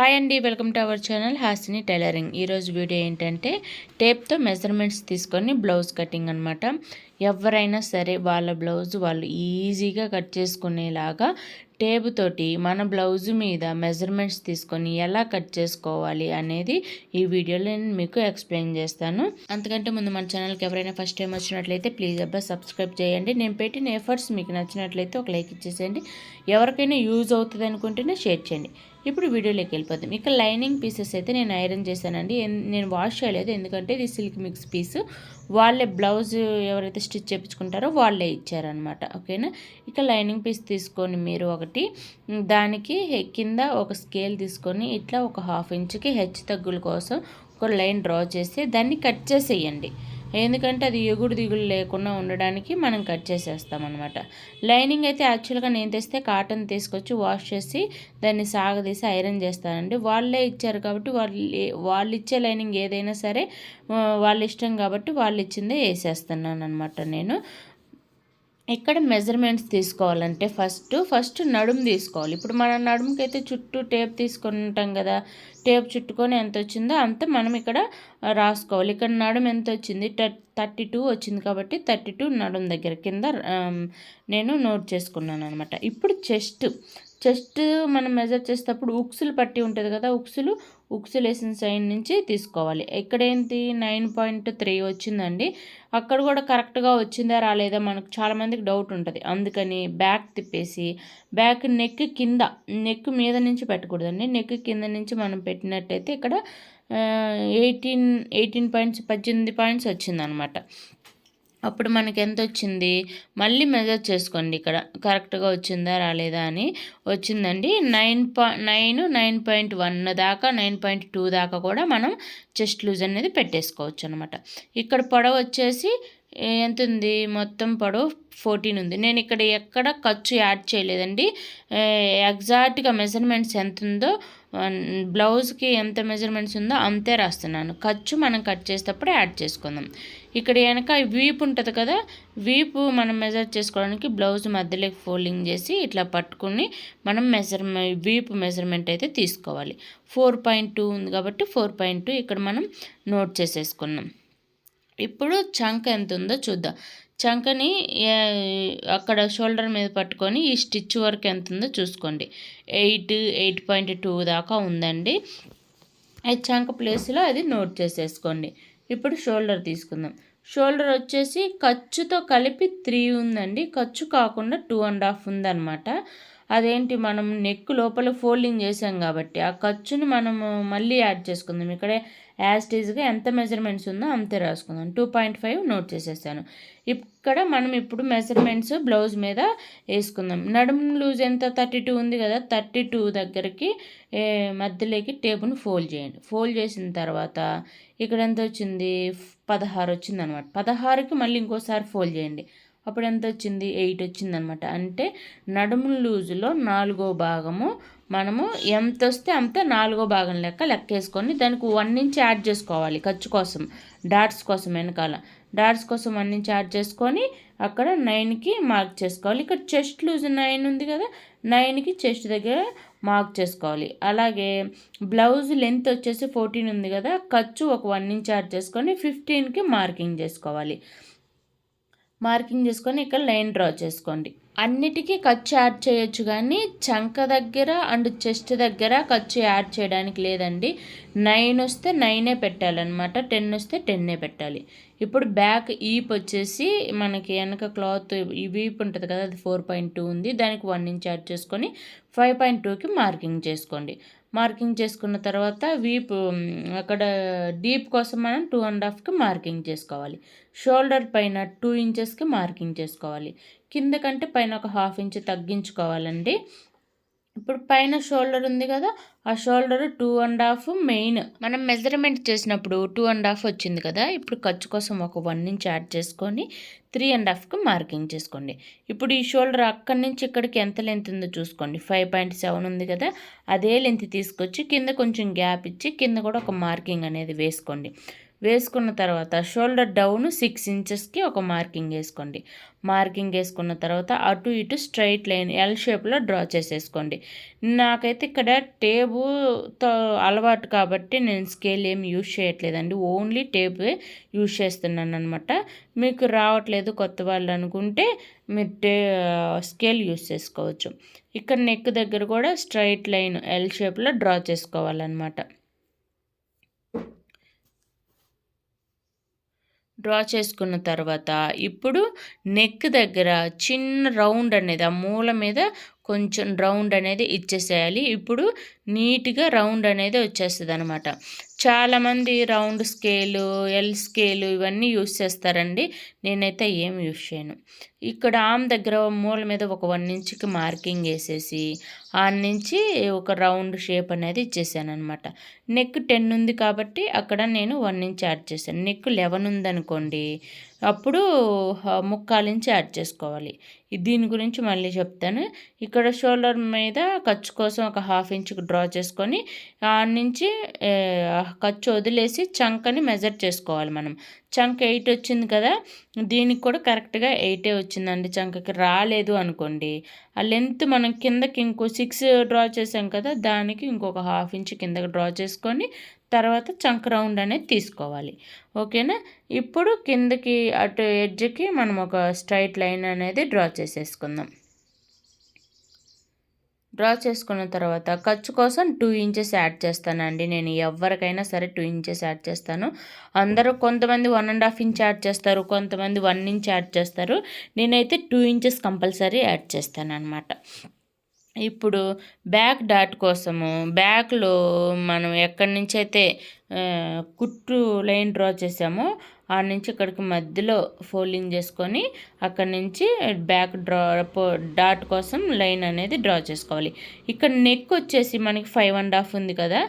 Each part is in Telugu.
హాయ్ అండి welcome to our channel Hasini tailoring. ఈరోజు వీడియో ఏంటంటే టేప్తో మెజర్మెంట్స్ తీసుకొని బ్లౌజ్ కటింగ్ అనమాట ఎవరైనా సరే వాళ్ళ బ్లౌజ్ వాళ్ళు ఈజీగా కట్ చేసుకునేలాగా టేబు తోటి మన బ్లౌజ్ మీద మెజర్మెంట్స్ తీసుకొని ఎలా కట్ చేసుకోవాలి అనేది ఈ వీడియోలో నేను మీకు ఎక్స్ప్లెయిన్ చేస్తాను. అంతకంటే ముందు మన ఛానల్కి ఎవరైనా ఫస్ట్ టైం వచ్చినట్లయితే ప్లీజ్ అబ్బాయి సబ్స్క్రైబ్ చేయండి. నేను పెట్టిన ఎఫర్ట్స్ మీకు నచ్చినట్లయితే ఒక లైక్ ఇచ్చేసేయండి. ఎవరికైనా యూజ్ అవుతుంది అనుకుంటేనే షేర్ చేయండి. ఇప్పుడు వీడియోలోకి వెళ్ళిపోతాం ఇక లైనింగ్ పీసెస్ అయితే నేను ఐరన్ చేశానండి. నేను వాష్ చేయలేదు. ఎందుకంటే ఇది సిల్క్ మిక్స్ పీస్. వాళ్ళే బ్లౌజ్ ఎవరైతే స్టిచ్ చేయించుకుంటారో వాళ్ళే ఇచ్చారనమాట ఓకేనా? ఇక లైనింగ్ పీస్ తీసుకొని మీరు ఒకటి దానికి కింద ఒక స్కేల్ తీసుకొని ఇట్లా ఒక హాఫ్ ఇంచ్కి హెచ్ తగ్గుల కోసం ఒక లైన్ డ్రా చేసి దాన్ని కట్ చేసేయండి. ఎందుకంటే అది ఎగుడు దిగులు లేకుండా ఉండడానికి మనం కట్ చేసేస్తాం అనమాట లైనింగ్ అయితే యాక్చువల్గా నేను తెస్తే కాటన్ తీసుకొచ్చి వాష్ చేసి దాన్ని సాగదీసి ఐరన్ చేస్తానండి. వాళ్ళే ఇచ్చారు కాబట్టి వాళ్ళు వాళ్ళు ఇచ్చే లైనింగ్ ఏదైనా సరే వాళ్ళ ఇష్టం కాబట్టి వాళ్ళు ఇచ్చిందే వేసేస్తున్నాను అనమాట నేను. ఇక్కడ మెజర్మెంట్స్ తీసుకోవాలంటే ఫస్ట్ ఫస్ట్ నడుము తీసుకోవాలి. ఇప్పుడు మన నడుముకి అయితే చుట్టూ టేప్ తీసుకుంటాం కదా టేప్ చుట్టుకొని ఎంత వచ్చిందో అంత మనం ఇక్కడ రాసుకోవాలి. ఇక్కడ నడుము ఎంత వచ్చింది? థర్టీ టూ వచ్చింది కాబట్టి థర్టీ టూ నడుము దగ్గర కింద నేను నోట్ చేసుకున్నాను అనమాట ఇప్పుడు చెస్ట్ చెస్ట్ మనం మెజర్ చేసేటప్పుడు ఉక్సులు పట్టి ఉంటుంది కదా ఉక్సులు ఉక్సులు వేసిన సైడ్ నుంచి తీసుకోవాలి. ఇక్కడ ఏంటి నైన్ పాయింట్ త్రీ వచ్చిందండి. అక్కడ కూడా కరెక్ట్గా వచ్చిందా రాలేదా మనకు చాలామందికి డౌట్ ఉంటుంది. అందుకని బ్యాక్ తిప్పేసి బ్యాక్ నెక్ కింద నెక్ మీద నుంచి పెట్టకూడదండి. నెక్ కింద నుంచి మనం పెట్టినట్టయితే ఇక్కడ ఎయిటీన్ ఎయిటీన్ పాయింట్స్ పద్దెనిమిది పాయింట్స్ వచ్చిందనమాట. అప్పుడు మనకి ఎంత వచ్చింది మళ్ళీ మెజర్ చేసుకోండి ఇక్కడ. కరెక్ట్గా వచ్చిందా రాలేదా అని. వచ్చిందండి. నైన్ పా నైన్ నైన్ పాయింట్ వన్ దాకా నైన్ పాయింట్ టూ దాకా కూడా మనం చెస్ట్ లూజ్ అనేది పెట్టేసుకోవచ్చు అనమాట ఇక్కడ పొడవు వచ్చేసి ఎంత ఉంది మొత్తం పొడవు ఫోర్టీన్ ఉంది. నేను ఇక్కడ ఎక్కడ ఖర్చు యాడ్ చేయలేదండి. ఎగ్జాక్ట్గా మెజర్మెంట్స్ ఎంత ఉందో బ్లౌజ్కి ఎంత మెజర్మెంట్స్ ఉందో అంతే రాస్తున్నాను. ఖర్చు మనం కట్ చేసేటప్పుడు యాడ్ చేసుకుందాం. ఇక్కడ వెనక వీపు ఉంటుంది కదా వీపు మనం మెజర్ చేసుకోవడానికి బ్లౌజ్ మధ్యలోకి ఫోల్డింగ్ చేసి ఇట్లా పట్టుకుని మనం మెజర్మెంట్ వీపు మెజర్మెంట్ అయితే తీసుకోవాలి. ఫోర్ పాయింట్ టూ ఉంది కాబట్టి ఫోర్ పాయింట్ టూ ఇక్కడ మనం నోట్ చేసేసుకున్నాం. ఇప్పుడు చంక ఎంత ఉందో చూద్దాం. చంకని అక్కడ షోల్డర్ మీద పట్టుకొని ఈ స్టిచ్ వర్క్ ఎంత ఉందో చూసుకోండి. ఎయిట్ ఎయిట్ పాయింట్ టూ దాకా ఉందండి. అది చంక ప్లేస్లో అది నోట్ చేసేసుకోండి. ఇప్పుడు షోల్డర్ తీసుకుందాం. షోల్డర్ వచ్చేసి ఖర్చుతో కలిపి త్రీ ఉందండి. ఖర్చు కాకుండా టూ అండ్ హాఫ్ ఉందన్నమాట. అదేంటి మనం నెక్ లోపల ఫోల్డింగ్ చేసాం కాబట్టి ఆ ఖర్చుని మనము మళ్ళీ యాడ్ చేసుకుందాం. ఇక్కడే యాస్టీజ్గా ఎంత మెజర్మెంట్స్ ఉందో అంతే రాసుకుందాం. టూ పాయింట్ ఫైవ్ నోట్ చేసేసాను. ఇక్కడ మనం ఇప్పుడు మెజర్మెంట్స్ బ్లౌజ్ మీద వేసుకుందాం. నడుము లూజ్ ఎంత? థర్టీ టూ ఉంది కదా థర్టీ టూ దగ్గరికి మధ్యలోకి టేబుల్ని ఫోల్డ్ చేయండి. ఫోల్డ్ చేసిన తర్వాత ఇక్కడ ఎంత వచ్చింది? పదహారు వచ్చింది అనమాట పదహారుకి మళ్ళీ ఇంకోసారి ఫోల్డ్ చేయండి. అప్పుడు ఎంత వచ్చింది ఎయిట్ వచ్చింది అనమాట అంటే నడుము లూజులో నాలుగో భాగము మనము ఎంత వస్తే అంత నాలుగో భాగం లెక్క లెక్కేసుకొని దానికి వన్ ఇంచ్ యాడ్ చేసుకోవాలి ఖర్చు కోసం. డాట్స్ కోసం వెనకాల. డాట్స్ కోసం వన్ ఇంచ్ యాడ్ చేసుకొని అక్కడ నైన్కి మార్క్ చేసుకోవాలి. ఇక్కడ చెస్ట్ లూజ్ నైన్ ఉంది కదా నైన్కి చెస్ట్ దగ్గర మార్క్ చేసుకోవాలి. అలాగే బ్లౌజ్ లెంత్ వచ్చేసి ఫోర్టీన్ ఉంది కదా ఖర్చు ఒక వన్ ఇంచ్ యాడ్ చేసుకొని ఫిఫ్టీన్కి మార్కింగ్ చేసుకోవాలి. మార్కింగ్ చేసుకొని ఇక్కడ లైన్ డ్రా చేసుకోండి. అన్నిటికీ ఖర్చు యాడ్ చేయొచ్చు కానీ చంక దగ్గర అండ్ చెస్ట్ దగ్గర ఖర్చు యాడ్ చేయడానికి లేదండి. నైన్ వస్తే నైనే పెట్టాలన్నమాట. టెన్ వస్తే టెన్నే పెట్టాలి. ఇప్పుడు బ్యాక్ ఈప్ వచ్చేసి మనకి వెనక క్లాత్ ఈ వీప్ ఉంటుంది కదా అది ఫోర్ పాయింట్ టూ ఉంది. దానికి వన్ ఇంచ్ యాడ్ చేసుకొని ఫైవ్ పాయింట్ టూకి మార్కింగ్ చేసుకోండి. మార్కింగ్ చేసుకున్న తర్వాత వీప్ అక్కడ డీప్ కోసం మనం టూ అండ్ హాఫ్కి మార్కింగ్ చేసుకోవాలి. షోల్డర్ పైన టూ ఇంచెస్కి మార్కింగ్ చేసుకోవాలి. కింద కంటే పైన ఒక హాఫ్ ఇంచ్ తగ్గించుకోవాలండి. ఇప్పుడు పైన షోల్డర్ ఉంది కదా ఆ shoulder two and half main. మనం మెజర్మెంట్ చేసినప్పుడు టూ అండ్ హాఫ్ వచ్చింది కదా ఇప్పుడు ఖర్చు కోసం ఒక వన్ ఇంచ్ యాడ్ చేసుకొని త్రీ అండ్ హాఫ్కి మార్కింగ్ చేసుకోండి. ఇప్పుడు ఈ షోల్డర్ అక్కడి నుంచి ఇక్కడికి ఎంత లెంత్ ఉందో చూసుకోండి. ఫైవ్ పాయింట్ సెవెన్ ఉంది కదా అదే లెంత్ తీసుకొచ్చి కింద కొంచెం గ్యాప్ ఇచ్చి కింద కూడా ఒక మార్కింగ్ అనేది వేసుకోండి. వేసుకున్న తర్వాత షోల్డర్ డౌన్ సిక్స్ ఇంచెస్కి ఒక మార్కింగ్ వేసుకోండి. మార్కింగ్ వేసుకున్న తర్వాత అటు ఇటు స్ట్రైట్ లైన్ ఎల్ షేప్లో డ్రా చేసేసుకోండి. నాకైతే ఇక్కడ టేబుతో అలవాటు కాబట్టి నేను స్కేల్ ఏమి యూజ్ చేయట్లేదండి. ఓన్లీ టేబు యూజ్ చేస్తున్నాను అనమాట మీకు రావట్లేదు కొత్త వాళ్ళు అనుకుంటే మీరు టే స్కేల్ యూజ్ చేసుకోవచ్చు. ఇక్కడ నెక్ దగ్గర కూడా స్ట్రైట్ లైన్ ఎల్ షేప్లో డ్రా చేసుకోవాలన్నమాట. డ్రా చేసుకున్న తర్వాత ఇప్పుడు నెక్ దగ్గర చిన్న రౌండ్ అనేది ఆ మూల మీద కొంచెం రౌండ్ అనేది ఇచ్చేసేయాలి. ఇప్పుడు నీట్గా రౌండ్ అనేది వచ్చేస్తుంది అనమాట చాలామంది రౌండ్ స్కేలు ఎల్ స్కేలు ఇవన్నీ యూస్ చేస్తారండి. నేనైతే ఏం యూస్ చేయను. ఇక్కడ ఆమ్ దగ్గర మూల మీద ఒక వన్ ఇంచ్కి మార్కింగ్ వేసేసి ఆ నుంచి ఒక రౌండ్ షేప్ అనేది ఇచ్చేసాను అనమాట నెక్ టెన్ ఉంది కాబట్టి అక్కడ నేను వన్ ఇంచ్ యాడ్ చేశాను. నెక్ లెవెన్ ఉందనుకోండి అప్పుడు ముక్కాలించి యాడ్ చేసుకోవాలి. దీని గురించి మళ్ళీ చెప్తాను. ఇక్కడ షోల్డర్ మీద ఖర్చు కోసం ఒక హాఫ్ ఇంచ్కి డ్రా చేసుకొని ఆ నుంచి ఖర్చు వదిలేసి చంకని మెజర్ చేసుకోవాలి మనం. చంక ఎయిట్ వచ్చింది కదా దీనికి కూడా కరెక్ట్గా ఎయిటే వచ్చిందండి చంకకి. రాలేదు అనుకోండి. ఆ లెంత్ మనం కిందకి ఇంకో సిక్స్ డ్రా చేసాం కదా దానికి ఇంకొక హాఫ్ ఇంచ్ కిందకి డ్రా చేసుకొని తర్వాత చంక్ రౌండ్ అనేది తీసుకోవాలి. ఓకేనా? ఇప్పుడు కిందకి అటు ఎడ్జ్కి మనం ఒక స్ట్రైట్ లైన్ అనేది డ్రా చేసేసుకుందాం. డ్రా చేసుకున్న తర్వాత ఖర్చు కోసం టూ ఇంచెస్ యాడ్ చేస్తానండి. నేను ఎవరికైనా సరే టూ ఇంచెస్ యాడ్ చేస్తాను. అందరూ కొంతమంది one and half inch add చేస్తారు కొంతమంది వన్ ఇంచ్ యాడ్ చేస్తారు. నేనైతే టూ ఇంచెస్ కంపల్సరీ యాడ్ చేస్తాను అనమాట ఇప్పుడు బ్యాక్ డాట్ కోసము బ్యాక్లో మనం ఎక్కడి నుంచి అయితే కుట్టు లైన్ డ్రా చేసామో ఆడ నుంచి ఇక్కడికి మధ్యలో ఫోల్డింగ్ చేసుకొని అక్కడ నుంచి బ్యాక్ డ్రా డాట్ కోసం లైన్ అనేది డ్రా చేసుకోవాలి. ఇక్కడ నెక్ వచ్చేసి మనకి ఫైవ్ అండ్ హాఫ్ ఉంది కదా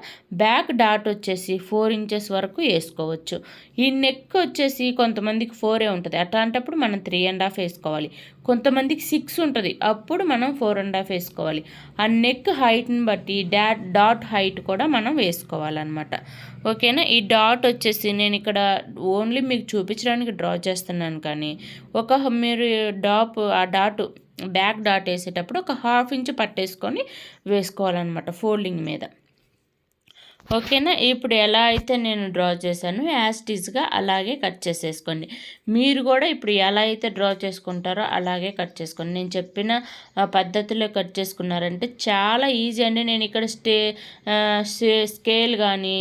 బ్యాక్ డాట్ వచ్చేసి ఫోర్ ఇంచెస్ వరకు వేసుకోవచ్చు. ఈ నెక్ వచ్చేసి కొంతమందికి ఫోరే ఉంటుంది. అట్లాంటప్పుడు మనం త్రీ అండ్ హాఫ్ వేసుకోవాలి. కొంతమందికి సిక్స్ ఉంటుంది. అప్పుడు మనం ఫోర్ అండ్ హాఫ్ వేసుకోవాలి. ఆ నెక్ హైట్ని బట్టి డాట్ డాట్ హైట్ కూడా మనం వేసుకోవాలన్నమాట. ఓకేనా? ఈ డాట్ వచ్చేసి నేను ఇక్కడ ఓన్లీ మీకు చూపించడానికి డ్రా చేస్తున్నాను కానీ ఒక మీరు డాప్ ఆ డాట్ బ్యాక్ డాట్ వేసేటప్పుడు ఒక హాఫ్ ఇంచ్ పట్టేసుకొని వేసుకోవాలన్నమాట ఫోల్డింగ్ మీద. ఓకేనా? ఇప్పుడు ఎలా అయితే నేను డ్రా చేశాను యాస్టీస్గా అలాగే కట్ చేసేసుకోండి. మీరు కూడా ఇప్పుడు ఎలా అయితే డ్రా చేసుకుంటారో అలాగే కట్ చేసుకోండి. నేను చెప్పిన పద్ధతిలో కట్ చేసుకున్నారంటే చాలా ఈజీ అండి. నేను ఇక్కడ స్టే స్కేల్ కానీ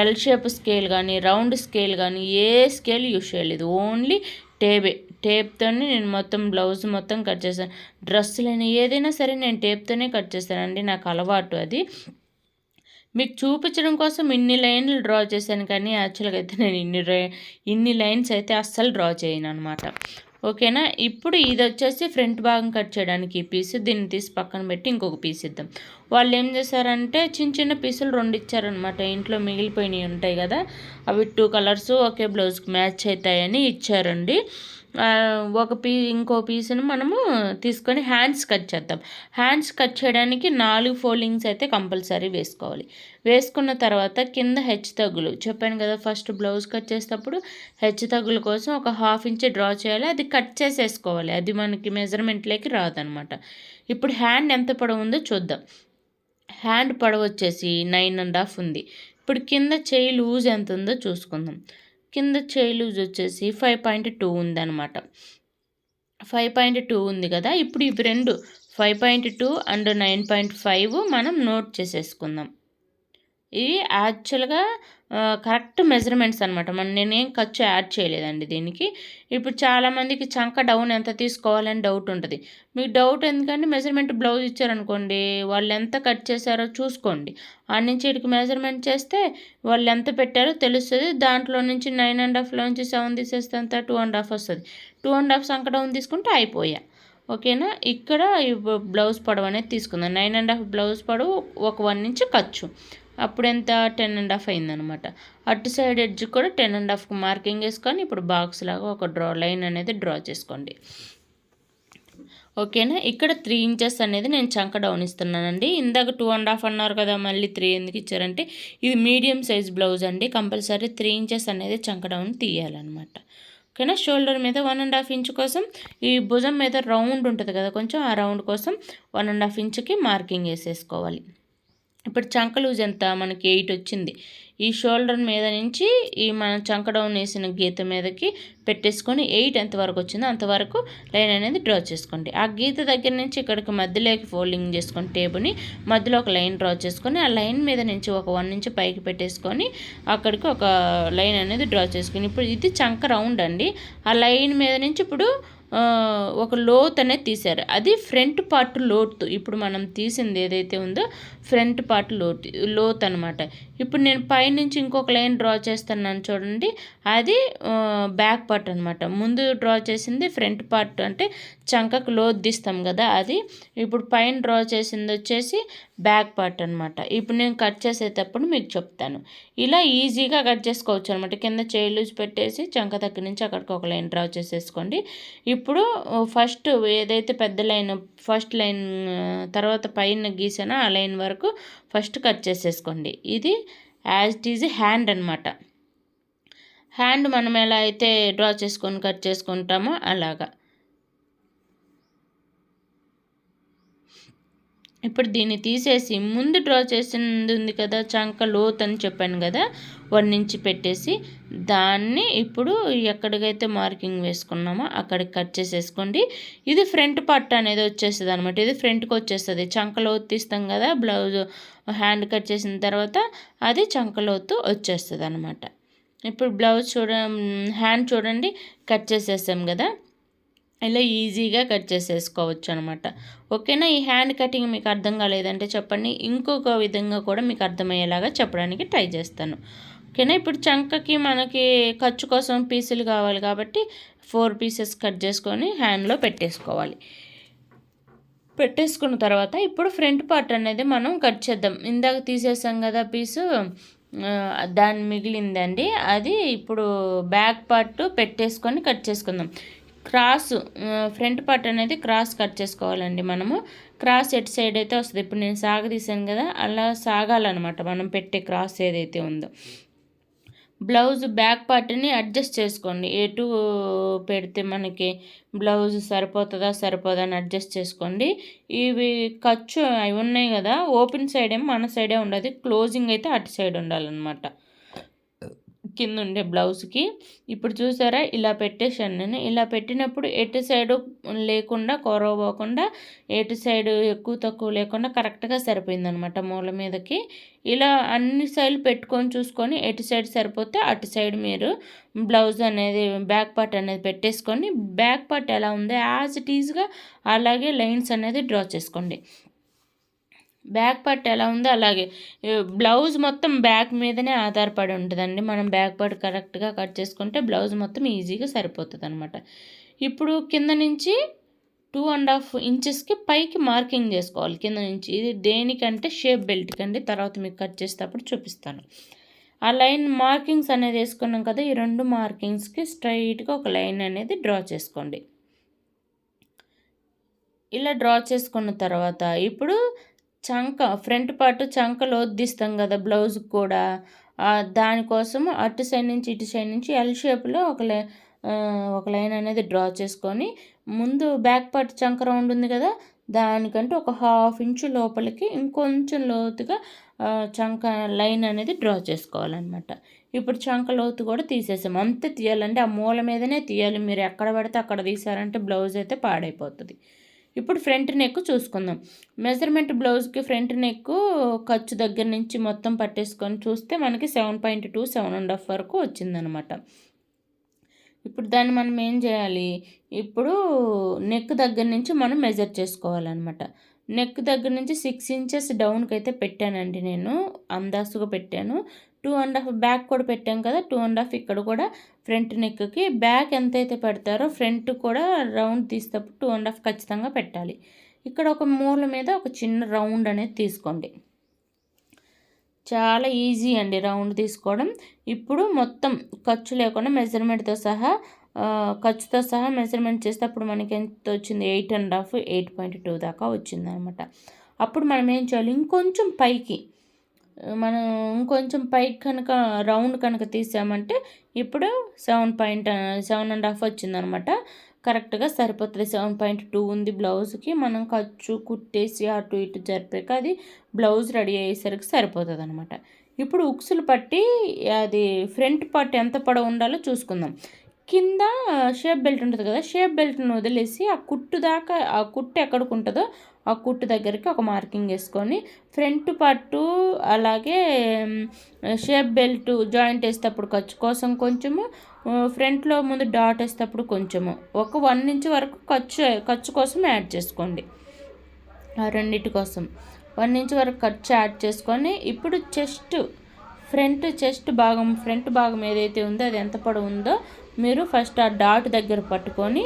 ఎల్ షేప్ స్కేల్ కానీ రౌండ్ స్కేల్ కానీ ఏ స్కేల్ యూజ్ చేయలేదు. ఓన్లీ టేబే టేప్తోనే నేను మొత్తం బ్లౌజ్ మొత్తం కట్ చేశాను. డ్రెస్సులైనా ఏదైనా సరే నేను టేప్తోనే కట్ చేస్తానండి నాకు అలవాటు అది. మీకు చూపించడం కోసం ఇన్ని లైన్లు డ్రా చేశాను కానీ యాక్చువల్గా అయితే నేను ఇన్ని ఇన్ని లైన్స్ అయితే అస్సలు డ్రా చేయను అనమాట ఓకేనా? ఇప్పుడు ఇది వచ్చేసి ఫ్రంట్ భాగం కట్ చేయడానికి ఈ పీస్ దీన్ని తీసి పక్కన పెట్టి ఇంకొక పీస్ ఇద్దాం. వాళ్ళు ఏం చేశారంటే చిన్న చిన్న పీసులు రెండు ఇచ్చారనమాట ఇంట్లో మిగిలిపోయినవి ఉంటాయి కదా అవి టూ కలర్స్ ఒకే బ్లౌజ్కి మ్యాచ్ అవుతాయని ఇచ్చారండి. ఒక పీ ఇంకో పీస్ని మనము తీసుకొని హ్యాండ్స్ కట్ చేద్దాం. హ్యాండ్స్ కట్ చేయడానికి నాలుగు ఫోల్డింగ్స్ అయితే కంపల్సరీ వేసుకోవాలి. వేసుకున్న తర్వాత కింద హెచ్ తగ్గులు. చెప్పాను కదా ఫస్ట్ బ్లౌజ్ కట్ చేసేటప్పుడు హెచ్ తగ్గుల కోసం ఒక హాఫ్ ఇంచ్ డ్రా చేయాలి. అది కట్ చేసేసుకోవాలి. అది మనకి మెజర్మెంట్లోకి రాదనమాట ఇప్పుడు హ్యాండ్ ఎంత పొడవు ఉందో చూద్దాం. హ్యాండ్ పొడవు వచ్చేసి నైన్ అండ్ హాఫ్ ఉంది. ఇప్పుడు కింద చేయి లూజ్ ఎంత ఉందో చూసుకుందాం. కింద చేయి లూజ్ వచ్చేసి ఫైవ్ పాయింట్ టూ ఉందన్నమాట. ఫైవ్ పాయింట్ టూ ఉంది కదా ఇప్పుడు ఇవి రెండు five point two and nine point five మనం నోట్ చేసేసుకుందాం. ఇవి యాక్చువల్గా కరెక్ట్ మెజర్మెంట్స్ అనమాట మనం నేనేం ఖర్చు యాడ్ చేయలేదండి దీనికి. ఇప్పుడు చాలామందికి చంక డౌన్ ఎంత తీసుకోవాలని డౌట్ ఉంటుంది. మీకు డౌట్ ఎందుకంటే మెజర్మెంట్ బ్లౌజ్ ఇచ్చారనుకోండి వాళ్ళు ఎంత కట్ చేశారో చూసుకోండి. ఆ నుంచి ఇటుకు మెజర్మెంట్ చేస్తే వాళ్ళు ఎంత పెట్టారో తెలుస్తుంది. దాంట్లో నుంచి నైన్ అండ్ హాఫ్లో నుంచి సెవెన్ తీసేస్తే అంత టూ అండ్ హాఫ్ వస్తుంది. టూ అండ్ హాఫ్ చంక డౌన్ తీసుకుంటే అయిపోయా. ఓకేనా? ఇక్కడ బ్లౌజ్ పొడవు అనేది తీసుకుందాం. నైన్ అండ్ హాఫ్ బ్లౌజ్ పొడవు ఒక వన్ నుంచి ఖర్చు. అప్పుడు ఎంత టెన్ అండ్ హాఫ్ అయిందనమాట. అటు సైడ్ ఎడ్జ్ కూడా టెన్ అండ్ హాఫ్కి మార్కింగ్ వేసుకొని ఇప్పుడు బాక్స్ లాగా ఒక డ్రా లైన్ అనేది డ్రా చేసుకోండి. ఓకేనా? ఇక్కడ త్రీ ఇంచెస్ అనేది నేను చంక డౌన్ ఇస్తున్నానండి. ఇందాక టూ అండ్ హాఫ్ అన్నారు కదా మళ్ళీ త్రీ ఎందుకు ఇచ్చారంటే ఇది మీడియం సైజ్ బ్లౌజ్ అండి. కంపల్సరీ త్రీ ఇంచెస్ అనేది చంక డౌన్ తీయాలన్నమాట. ఓకేనా? షోల్డర్ మీద వన్ అండ్ హాఫ్ ఇంచ్ కోసం ఈ భుజం మీద రౌండ్ ఉంటుంది కదా కొంచెం ఆ రౌండ్ కోసం వన్ అండ్ హాఫ్ ఇంచ్కి మార్కింగ్ వేసేసుకోవాలి. ఇప్పుడు చంక లూజ్ ఎంత? మనకి ఎయిట్ వచ్చింది. ఈ షోల్డర్ మీద నుంచి ఈ మనం చంక డౌన్ వేసిన గీత మీదకి పెట్టేసుకొని ఎయిట్ ఎంతవరకు వచ్చిందో అంతవరకు లైన్ అనేది డ్రా చేసుకోండి. ఆ గీత దగ్గర నుంచి ఇక్కడికి మధ్యలోకి ఫోల్డింగ్ చేసుకొని టేబుల్ని మధ్యలో ఒక లైన్ డ్రా చేసుకొని ఆ లైన్ మీద నుంచి ఒక వన్ నుంచి పైకి పెట్టేసుకొని అక్కడికి ఒక లైన్ అనేది డ్రా చేసుకొని ఇప్పుడు ఇది చంక రౌండ్ అండి. ఆ లైన్ మీద నుంచి ఇప్పుడు ఒక లోత్ అనేది తీశారు. అది ఫ్రంట్ పార్ట్ లోతు. ఇప్పుడు మనం తీసింది ఏదైతే ఉందో ఫ్రంట్ పార్ట్ లోతు లోత్ అనమాట ఇప్పుడు నేను పైనుంచి ఇంకొక లైన్ డ్రా చేస్తున్నాను చూడండి. అది బ్యాక్ పార్ట్ అనమాట ముందు డ్రా చేసింది ఫ్రంట్ పార్ట్ అంటే చంకకు లోద్దిస్తాం తీస్తాం కదా అది. ఇప్పుడు పైన డ్రా చేసింది వచ్చేసి బ్యాక్ పార్ట్ అనమాట ఇప్పుడు నేను కట్ చేసేటప్పుడు మీకు చెప్తాను. ఇలా ఈజీగా కట్ చేసుకోవచ్చు అనమాట కింద చైల్స్ పెట్టేసి చంక దగ్గర నుంచి అక్కడికి ఒక లైన్ డ్రా చేసేసుకోండి. ఇప్పుడు ఫస్ట్ ఏదైతే పెద్ద లైన్ ఫస్ట్ లైన్ తర్వాత పైన గీసానో ఆ లైన్ వరకు ఫస్ట్ కట్ చేసేసుకోండి. ఇది యాజ్ ఇట్ ఈజ్ హ్యాండ్ అనమాట హ్యాండ్ మనం ఎలా అయితే డ్రా చేసుకొని కట్ చేసుకుంటామో అలాగా. ఇప్పుడు దీన్ని తీసేసి ముందు డ్రా చేసింది ఉంది కదా చంక లోత్ అని చెప్పాను కదా వన్ ఇంచ్ పెట్టేసి దాన్ని ఇప్పుడు ఎక్కడికైతే మార్కింగ్ వేసుకున్నామో అక్కడికి కట్ చేసేసుకోండి. ఇది ఫ్రంట్ పట్ అనేది వచ్చేస్తుంది అనమాట ఇది ఫ్రంట్కి వచ్చేస్తుంది. చంక లోతు తీస్తాం కదా బ్లౌజ్ హ్యాండ్ కట్ చేసిన తర్వాత అది చంక లోతు వచ్చేస్తుంది అనమాట ఇప్పుడు బ్లౌజ్ చూడ హ్యాండ్ చూడండి కట్ చేసేసాం కదా. ఇలా ఈజీగా కట్ చేసేసుకోవచ్చు అనమాట ఓకేనా? ఈ హ్యాండ్ కటింగ్ మీకు అర్థం కాలేదంటే చెప్పండి. ఇంకొక విధంగా కూడా మీకు అర్థమయ్యేలాగా చెప్పడానికి ట్రై చేస్తాను. ఓకేనా? ఇప్పుడు చంకకి మనకి ఖర్చు కోసం పీసులు కావాలి కాబట్టి ఫోర్ పీసెస్ కట్ చేసుకొని హ్యాండ్లో పెట్టేసుకోవాలి. పెట్టేసుకున్న తర్వాత ఇప్పుడు ఫ్రంట్ పార్ట్ అనేది మనం కట్ చేద్దాం. ఇందాక తీసేసాం కదా పీసు. దాని మిగిలిందండి. అది ఇప్పుడు బ్యాక్ పార్ట్ పెట్టేసుకొని కట్ చేసుకుందాం. క్రాస్ ఫ్రంట్ పార్ట్ అనేది క్రాస్ కట్ చేసుకోవాలండి మనము. క్రాస్ ఎటు సైడ్ అయితే వస్తుంది. ఇప్పుడు నేను సాగదీసాను కదా అలా సాగాలన్నమాట. మనం పెట్టే క్రాస్ ఏదైతే ఉందో. బ్లౌజ్ బ్యాక్ పార్ట్ని అడ్జస్ట్ చేసుకోండి. ఎటు పెడితే మనకి బ్లౌజ్ సరిపోతుందా సరిపోదా అని అడ్జస్ట్ చేసుకోండి. ఇవి ఖర్చు అవి ఉన్నాయి కదా ఓపెన్ సైడ్ ఏమో మన సైడే ఉండదు. క్లోజింగ్ అయితే అటు సైడ్ ఉండాలన్నమాట. కింద ఉండే బ్లౌజ్కి. ఇప్పుడు చూసారా ఇలా పెట్టేశాను నేను ఇలా పెట్టినప్పుడు ఎటు సైడు లేకుండా కొరవబోకుండా ఎటు సైడు ఎక్కువ తక్కువ లేకుండా కరెక్ట్గా సరిపోయిందనమాట మూల మీదకి. ఇలా అన్ని సైడ్లు పెట్టుకొని చూసుకొని ఎటు సైడ్ సరిపోతే అటు సైడ్ మీరు బ్లౌజ్ అనేది బ్యాక్ పార్ట్ అనేది పెట్టేసుకొని బ్యాక్ పార్ట్ ఎలా ఉందో యాజ్ ఇట్ ఈజ్గా అలాగే లైన్స్ అనేది డ్రా చేసుకోండి. బ్యాక్ పార్ట్ ఎలా ఉందో అలాగే. బ్లౌజ్ మొత్తం బ్యాక్ మీదనే ఆధారపడి ఉంటుందండి. మనం బ్యాక్ పార్ట్ కరెక్ట్గా కట్ చేసుకుంటే బ్లౌజ్ మొత్తం ఈజీగా సరిపోతుంది అనమాట ఇప్పుడు కింద నుంచి టూ అండ్ హాఫ్ ఇంచెస్కి పైకి మార్కింగ్ చేసుకోవాలి. కింద నుంచి ఇది దేనికంటే షేప్ బెల్ట్కి అండి తర్వాత మీకు కట్ చేసేటప్పుడు చూపిస్తాను. ఆ లైన్ మార్కింగ్స్ అనేది వేసుకున్నాం కదా ఈ రెండు మార్కింగ్స్కి స్ట్రైట్గా ఒక లైన్ అనేది డ్రా చేసుకోండి. ఇలా డ్రా చేసుకున్న తర్వాత ఇప్పుడు చంక ఫ్రంట్ పార్ట్ చంకలో వద్దిస్తాం కదా బ్లౌజ్ కూడా. దానికోసం అటు సైడ్ నుంచి ఇటు సైడ్ నుంచి ఎల్ షేప్లో ఒక లై ఒక లైన్ అనేది డ్రా చేసుకొని ముందు బ్యాక్ పార్ట్ చంక రౌండ్ ఉంది కదా దానికంటే ఒక హాఫ్ ఇంచు లోపలికి ఇంకొంచెం లోతుగా చంక లైన్ అనేది డ్రా చేసుకోవాలన్నమాట. ఇప్పుడు చంక లోతు కూడా తీసేసాము అంతే తీయాలంటే ఆ మూల మీదనే తీయాలి. మీరు ఎక్కడ పడితే అక్కడ తీసారంటే బ్లౌజ్ అయితే పాడైపోతుంది. ఇప్పుడు ఫ్రంట్ నెక్ చూసుకుందాం. మెజర్మెంట్ బ్లౌజ్కి ఫ్రంట్ నెక్ ఖర్చు దగ్గర నుంచి మొత్తం పట్టేసుకొని చూస్తే మనకి seven point two seven and half వరకు వచ్చిందనమాట. ఇప్పుడు దాన్ని మనం ఏం చేయాలి? ఇప్పుడు నెక్ దగ్గర నుంచి మనం మెజర్ చేసుకోవాలన్నమాట నెక్ దగ్గర నుంచి సిక్స్ ఇంచెస్ డౌన్కి అయితే పెట్టానండి నేను. అందాసుగా పెట్టాను. టూ అండ్ హాఫ్ బ్యాక్ కూడా పెట్టాం కదా టూ అండ్ హాఫ్ ఇక్కడ కూడా ఫ్రంట్ నెక్కి బ్యాక్ ఎంతైతే పెడతారో ఫ్రంట్ కూడా రౌండ్ తీసేటప్పుడు టూ అండ్ హాఫ్ ఖచ్చితంగా పెట్టాలి. ఇక్కడ ఒక మూల మీద ఒక చిన్న రౌండ్ అనేది తీసుకోండి. చాలా ఈజీ అండి రౌండ్ తీసుకోవడం. ఇప్పుడు మొత్తం ఖర్చు లేకుండా మెజర్మెంట్తో సహా ఖర్చుతో సహా మెజర్మెంట్ చేస్తే అప్పుడు మనకి ఎంత వచ్చింది? Eight and half eight point two దాకా వచ్చిందనమాట. అప్పుడు మనం ఏం చేయాలి? ఇంకొంచెం పైకి మనం ఇంకొంచెం పైకి కనుక రౌండ్ కనుక తీసామంటే ఇప్పుడు seven point seven and half వచ్చిందనమాట. కరెక్ట్గా సరిపోతుంది. సెవెన్ పాయింట్ టూ ఉంది బ్లౌజ్కి. మనం ఖర్చు కుట్టేసి అటు ఇటు జరిపాక అది బ్లౌజ్ రెడీ అయ్యేసరికి సరిపోతుంది అనమాట ఇప్పుడు ఉక్సులు పట్టి అది ఫ్రంట్ పార్ట్ ఎంత పొడవు ఉండాలో చూసుకుందాం. కింద షేప్ బెల్ట్ ఉంటుంది కదా షేప్ బెల్ట్ను వదిలేసి ఆ కుట్టు దాకా ఆ కుట్టు ఎక్కడికి ఉంటుందో ఆ కుట్టు దగ్గరికి ఒక మార్కింగ్ వేసుకొని ఫ్రంట్ పట్టు అలాగే షేప్ బెల్ట్ జాయింట్ వేసేటప్పుడు ఖర్చు కోసం కొంచెము ఫ్రంట్లో ముందు డాట్ వేసేటప్పుడు కొంచెము. ఒక వన్ ఇంచ్ వరకు ఖర్చు ఖర్చు కోసం యాడ్ చేసుకోండి. ఆ రెండింటి కోసం. వన్ ఇంచ్ వరకు ఖర్చు యాడ్ చేసుకొని ఇప్పుడు చెస్ట్ ఫ్రంట్ చెస్ట్ భాగం ఫ్రంట్ భాగం ఏదైతే ఉందో అది ఎంత పొడవు ఉందో మీరు ఫస్ట్ ఆ డాట్ దగ్గర పట్టుకొని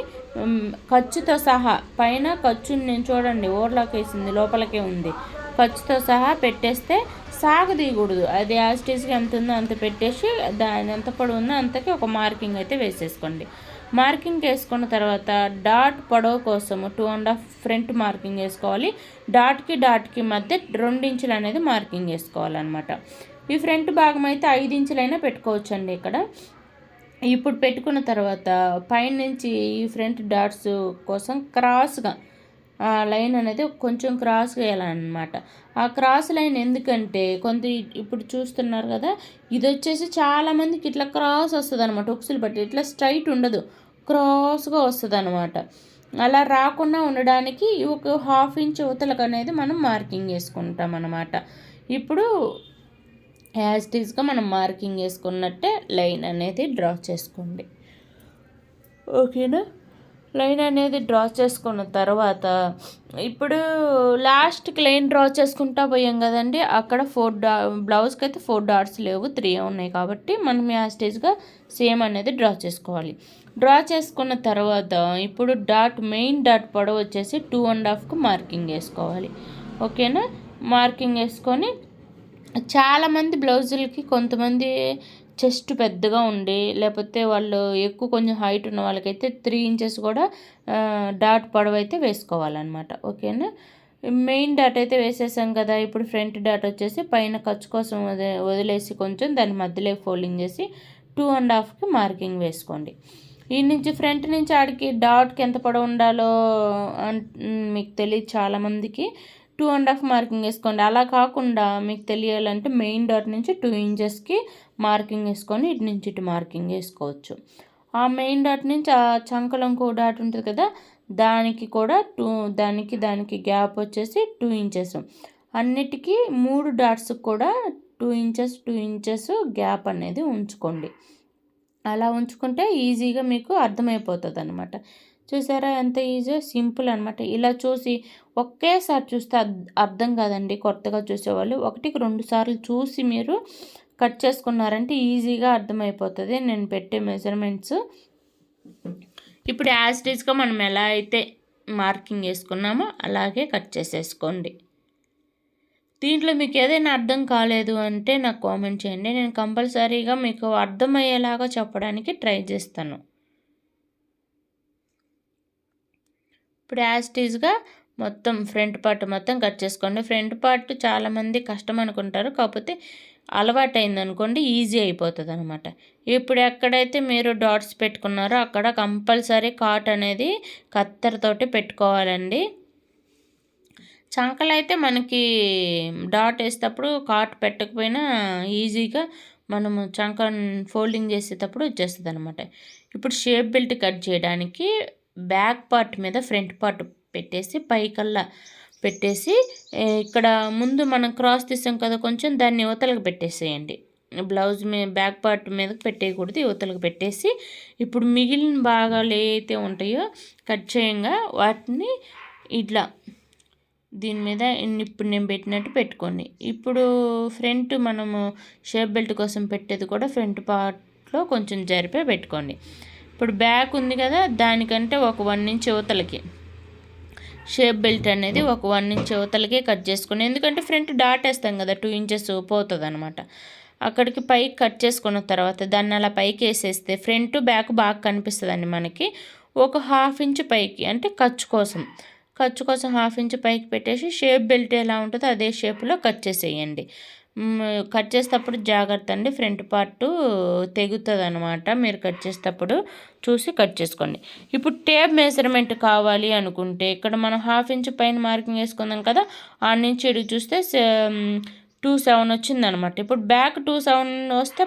ఖర్చుతో సహా పైన ఖర్చుని నేను చూడండి ఓర్లోకి వేసింది లోపలికే ఉంది. ఖర్చుతో సహా పెట్టేస్తే సాగు తీయకూడదు అది యాస్టీస్గా ఎంత ఉందో అంత పెట్టేసి దాని ఎంత పొడవు ఉందో అంతకి ఒక మార్కింగ్ అయితే వేసేసుకోండి. మార్కింగ్ వేసుకున్న తర్వాత డాట్ పొడవు కోసము two and half front marking వేసుకోవాలి. డాట్కి డాట్కి మధ్య రెండించులు అనేది మార్కింగ్ వేసుకోవాలన్నమాట. ఈ ఫ్రంట్ భాగం అయితే ఐదు ఇంచులైనా పెట్టుకోవచ్చండి ఇక్కడ. ఇప్పుడు పెట్టుకున్న తర్వాత పైనుంచి ఈ ఫ్రంట్ డాట్స్ కోసం క్రాస్గా ఆ లైన్ అనేది కొంచెం క్రాస్గా వేయాలన్నమాట ఆ క్రాస్ లైన్ ఎందుకంటే కొంత ఇప్పుడు చూస్తున్నారు కదా ఇది వచ్చేసి చాలామందికి ఇట్లా క్రాస్ వస్తుంది అనమాట ఉక్సులు బట్టి ఇట్లా స్ట్రైట్ ఉండదు క్రాస్గా వస్తుంది అనమాట అలా రాకుండా ఉండడానికి ఒక హాఫ్ ఇంచ్ ఉతలకు అనేది మనం మార్కింగ్ వేసుకుంటాం అనమాట ఇప్పుడు యాజ్ మనం మార్కింగ్ వేసుకున్నట్టే లైన్ అనేది డ్రా చేసుకోండి. ఓకేనా లైన్ అనేది డ్రా చేసుకున్న తర్వాత ఇప్పుడు లాస్ట్కి లైన్ డ్రా చేసుకుంటా పోయాం కదండి. అక్కడ ఫోర్ డా బ్లౌజ్కి అయితే ఫోర్ డాట్స్ లేవు త్రీ ఉన్నాయి కాబట్టి మనం యాస్టేజ్గా సేమ్ అనేది డ్రా చేసుకోవాలి. డ్రా చేసుకున్న తర్వాత ఇప్పుడు డాట్ మెయిన్ డాట్ పొడవు వచ్చేసి టూ అండ్ హాఫ్కి మార్కింగ్ వేసుకోవాలి. ఓకేనా మార్కింగ్ వేసుకొని చాలామంది బ్లౌజులకి కొంతమంది చెస్ట్ పెద్దగా ఉండి లేకపోతే వాళ్ళు ఎక్కువ కొంచెం హైట్ ఉన్న వాళ్ళకైతే త్రీ ఇంచెస్ కూడా డాట్ పొడవైతే అయితే వేసుకోవాలన్నమాట. ఓకేనా? మెయిన్ డాట్ అయితే వేసేసాం కదా ఇప్పుడు ఫ్రంట్ డాట్ వచ్చేసి పైన ఖర్చు కోసం వదిలేసి కొంచెం దాని మధ్యలో ఫోల్డింగ్ చేసి టూ అండ్ హాఫ్కి మార్కింగ్ వేసుకోండి. ఈ నుంచి ఫ్రంట్ నుంచి ఆడికి డాట్కి ఎంత పొడవు ఉండాలో మీకు తెలియదు చాలామందికి టూ అండ్ హాఫ్ మార్కింగ్ వేసుకోండి. అలా కాకుండా మీకు తెలియాలంటే మెయిన్ డాట్ నుంచి టూ ఇంచెస్కి మార్కింగ్ వేసుకొని ఇటు నుంచి ఇటు మార్కింగ్ వేసుకోవచ్చు. ఆ మెయిన్ డాట్ నుంచి ఆ చంకలంకో డాట్ ఉంటుంది కదా దానికి కూడా టూ దానికి దానికి గ్యాప్ వచ్చేసి టూ ఇంచెస్. అన్నిటికీ మూడు డాట్స్ కూడా two inches two inches gap అనేది ఉంచుకోండి. అలా ఉంచుకుంటే ఈజీగా మీకు అర్థమైపోతుంది అనమాట చూసారా? ఎంత ఈజీ సింపుల్ అనమాట ఇలా చూసి ఒకేసారి చూస్తే అర్థం కాదండి కొత్తగా చూసేవాళ్ళు. ఒకటికి రెండు సార్లు చూసి మీరు కట్ చేసుకున్నారంటే ఈజీగా అర్థమైపోతుంది. నేను పెట్టే మెజర్మెంట్స్. ఇప్పుడు యాజ్టీజ్గా మనం ఎలా అయితే మార్కింగ్ వేసుకున్నామో అలాగే కట్ చేసేసుకోండి. దీంట్లో మీకు ఏదైనా అర్థం కాలేదు అంటే నాకు కామెంట్ చేయండి. నేను కంపల్సరీగా మీకు అర్థమయ్యేలాగా చెప్పడానికి ట్రై చేస్తాను. ఇప్పుడు యాజ్టీజ్గా మొత్తం ఫ్రంట్ పార్ట్ మొత్తం కట్ చేసుకోండి. ఫ్రంట్ పార్ట్ చాలామంది కష్టం అనుకుంటారు. కాకపోతే అలవాటైందనుకోండి అనుకోండి ఈజీ అయిపోతుంది అనమాట ఇప్పుడు ఎక్కడైతే మీరు డాట్స్ పెట్టుకున్నారో అక్కడ కంపల్సరీ కాట్ అనేది కత్తెరతోటి పెట్టుకోవాలండి. చంకలు అయితే మనకి డాట్ వేసేటప్పుడు కాట్ పెట్టకపోయినా ఈజీగా మనము చంక ఫోల్డింగ్ చేసేటప్పుడు వచ్చేస్తుంది అనమాట ఇప్పుడు షేప్ బెల్ట్ కట్ చేయడానికి బ్యాక్ పార్ట్ మీద ఫ్రంట్ పార్ట్ పెట్టేసి పైకల్లా పెట్టేసి ఇక్కడ ముందు మనం క్రాస్ తీసాం కదా కొంచెం దాన్ని యువతలకు పెట్టేసేయండి. బ్లౌజ్ మీద బ్యాక్ పార్ట్ మీద పెట్టేయకూడదు యువతలకు పెట్టేసి ఇప్పుడు మిగిలిన భాగాలు ఏవైతే ఉంటాయో కట్ చేయంగా వాటిని ఇట్లా దీని మీద ఇప్పుడు నేను పెట్టినట్టు పెట్టుకోండి. ఇప్పుడు ఫ్రంట్ మనము షేప్ బెల్ట్ కోసం పెట్టేది కూడా ఫ్రంట్ పార్ట్లో కొంచెం జరిపే పెట్టుకోండి. ఇప్పుడు బ్యాక్ ఉంది కదా దానికంటే ఒక వన్ ఇంచ్ యువతలకి షేప్ బెల్ట్ అనేది ఒక వన్ ఇంచ్ యువతలకే కట్ చేసుకుని ఎందుకంటే ఫ్రంట్ డాట్ వేస్తాం కదా టూ ఇంచెస్ పోతుంది అనమాట అక్కడికి పైకి కట్ చేసుకున్న తర్వాత దాన్ని అలా పైకి వేసేస్తే ఫ్రంట్ బ్యాక్ బాగా కనిపిస్తుందండి మనకి. ఒక హాఫ్ ఇంచ్ పైకి అంటే ఖర్చు కోసం. ఖర్చు కోసం హాఫ్ ఇంచ్ పైకి పెట్టేసి షేప్ బెల్ట్ ఎలా ఉంటుందో అదే షేప్లో కట్ చేసేయండి. కట్ చేసేటప్పుడు జాగ్రత్త అండి. ఫ్రంట్ పార్ట్ తెగుతుంది అనమాట మీరు కట్ చేసేటప్పుడు చూసి కట్ చేసుకోండి. ఇప్పుడు టేప్ మెజర్మెంట్ కావాలి అనుకుంటే ఇక్కడ మనం హాఫ్ ఇంచ్ పైన మార్కింగ్ వేసుకుందాం కదా ఆ నుంచి ఇటు చూస్తే టూ సెవెన్ వచ్చిందనమాట ఇప్పుడు బ్యాక్ టూ సెవెన్ వస్తే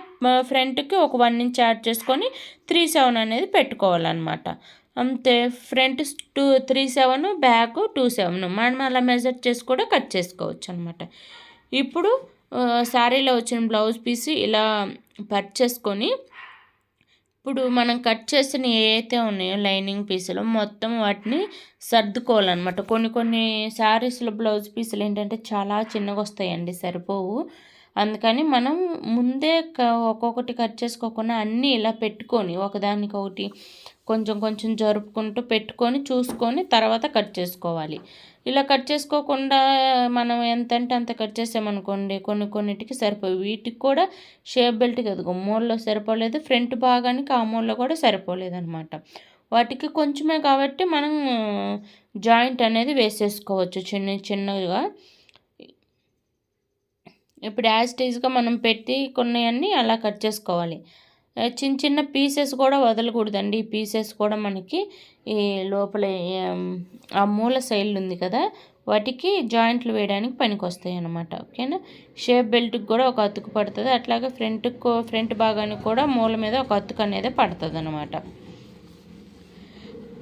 ఫ్రంట్కి ఒక వన్ ఇంచ్ యాడ్ చేసుకొని త్రీ సెవెన్ అనేది పెట్టుకోవాలన్నమాట. అంతే front two three seven back two seven మనం అలా మెజర్ చేసి కూడా కట్ చేసుకోవచ్చు అనమాట ఇప్పుడు శారీలో వచ్చిన బ్లౌజ్ పీస్ ఇలా కట్ చేసుకొని ఇప్పుడు మనం కట్ చేసిన ఏవైతే ఉన్నాయో లైనింగ్ పీసులు మొత్తం వాటిని సర్దుకోవాలన్నమాట. కొన్ని కొన్ని శారీస్లో బ్లౌజ్ పీసులు ఏంటంటే చాలా చిన్నగా వస్తాయండి సరిపోవు. అందుకని మనం ముందే ఒక్కొక్కటి కట్ చేసుకోకుండా అన్నీ ఇలా పెట్టుకొని ఒకదానికొకటి కొంచెం కొంచెం జరుపుకుంటూ పెట్టుకొని చూసుకొని తర్వాత కట్ చేసుకోవాలి. ఇలా కట్ చేసుకోకుండా మనం ఎంతంటే అంత కట్ చేసామనుకోండి కొన్ని కొన్నిటికి సరిపోయి వీటికి కూడా షేప్ బెల్ట్ కదా మూలలో సరిపోలేదు ఫ్రంట్ భాగానికి ఆ మూలలో కూడా సరిపోలేదు అనమాట వాటికి కొంచెమే కాబట్టి మనం జాయింట్ అనేది వేసేసుకోవచ్చు చిన్న చిన్నగా. ఇప్పుడు యాస్టీజ్గా మనం పెట్టి కొన్ని అలా కట్ చేసుకోవాలి. చిన్న చిన్న పీసెస్ కూడా వదలకూడదండి. ఈ పీసెస్ కూడా మనకి ఈ లోపల ఆ మూల సైడ్ ఉంది కదా వాటికి జాయింట్లు వేయడానికి పనికి వస్తాయి అన్నమాట. ఓకేనా? షేప్ బెల్ట్కి కూడా ఒక అతుకు పడుతుంది. అట్లాగే ఫ్రంట్కి ఫ్రంట్ భాగానికి కూడా మూల మీద ఒక అతుకు అనేది పడుతుంది అనమాట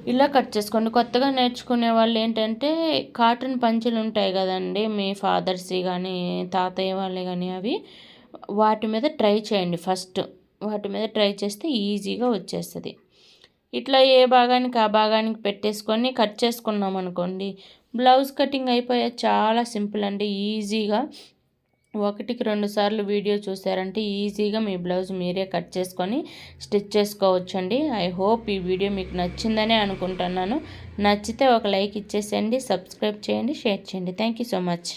ఇలా కట్ చేసుకోండి. కొత్తగా నేర్చుకునే వాళ్ళు ఏంటంటే కాటన్ పంచులు ఉంటాయి కదండి మీ ఫాదర్స్ కానీ తాతయ్య వాళ్ళే కానీ అవి. వాటి మీద ట్రై చేయండి ఫస్ట్. వాటి మీద ట్రై చేస్తే ఈజీగా వచ్చేస్తుంది. ఇట్లా ఏ భాగానికి ఆ భాగానికి పెట్టేసుకొని కట్ చేసుకున్నాం అనుకోండి బ్లౌజ్ కటింగ్ అయిపోయే చాలా సింపుల్ అండి ఈజీగా. ఒకటికి రెండు సార్లు వీడియో చూసారంటే ఈజీగా మీ బ్లౌజ్ మీరే కట్ చేసుకొని స్టిచ్ చేసుకోవచ్చండి. ఐ హోప్ ఈ వీడియో మీకు నచ్చిందనే అనుకుంటున్నాను. నచ్చితే ఒక లైక్ ఇచ్చేసేయండి సబ్స్క్రైబ్ చేయండి షేర్ చేయండి. Thank so much.